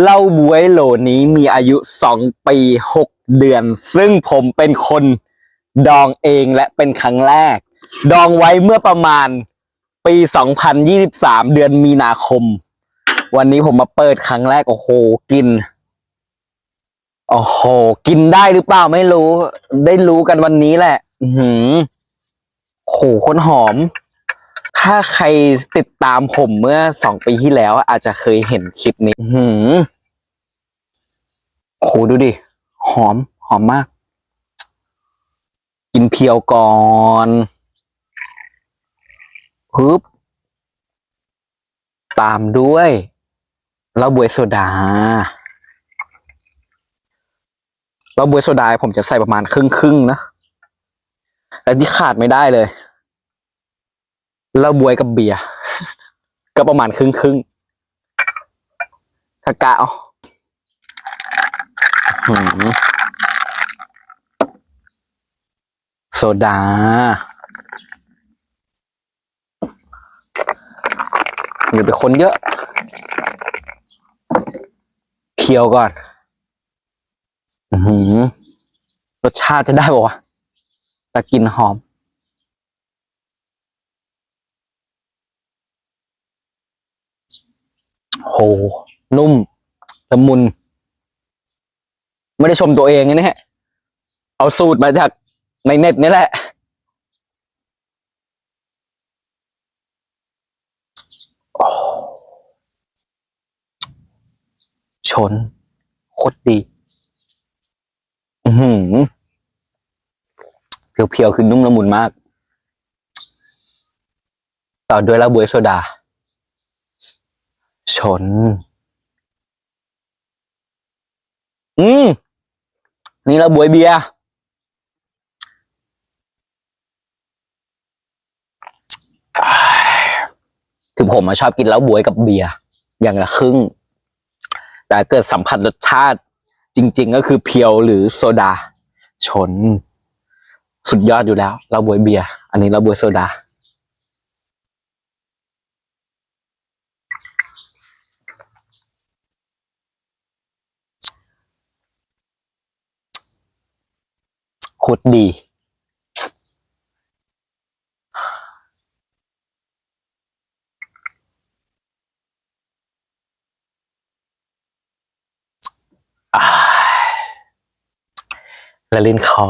เหล้าบวยโหลนี้มีอายุสองปีหกเดือน ซึ่งผมเป็นคนดองเองและเป็นครั้งแรก ดองไว้เมื่อประมาณปี 2023 เดือนมีนาคม วันนี้ผมมาเปิดครั้งแรก โอ้โหกิน โอ้โห กินได้หรือเปล่าไม่รู้ ได้รู้กันวันนี้แหละ อือหือโหคนหอม ถ้าใครติดตามผมเมื่อสองปีที่แล้ว อาจจะเคยเห็นคลิปนี้หือโหดูดิ หอม หอมมาก กินเพียวก่อนฮึบตามด้วยเหล้าบวยโซดาเหล้าบวยโซดาผมจะใส่ประมาณครึ่งครึ่งนะ แต่ที่ขาดไม่ได้เลย เหล้าบวยกับเบียร์ก็ประมาณครึ่งครึ่งๆถ้ากะเอาอื้อหือโซดา อย่าไปคนเยอะ เคี่ยวก่อนอือหือรสชาติจะได้ป่าวะแต่กลินหอม โห นุ่มละมุน ไม่ได้ชมตัวเองนะเนี่ยเอาสูตรมาจากในเน็ตนี่แหละ ชนโคตรดี อือหือเพียวๆ คือนุ่มละมุนมาก ต่อด้วยลาบวยโซดา ชน อืม นี่ลาบวยเบียร์คือผมอะชอบกินเหล้าบวยกับเบียร์อย่างละครึ่ง แต่เกิดสัมผัสรสชาติจริง ๆ ก็คือเพียวหรือโซดา ชน สุดยอดอยู่แล้ว เราบวยเบียร์อันนี้เราบวยโซดา โคตรดี และลินคอ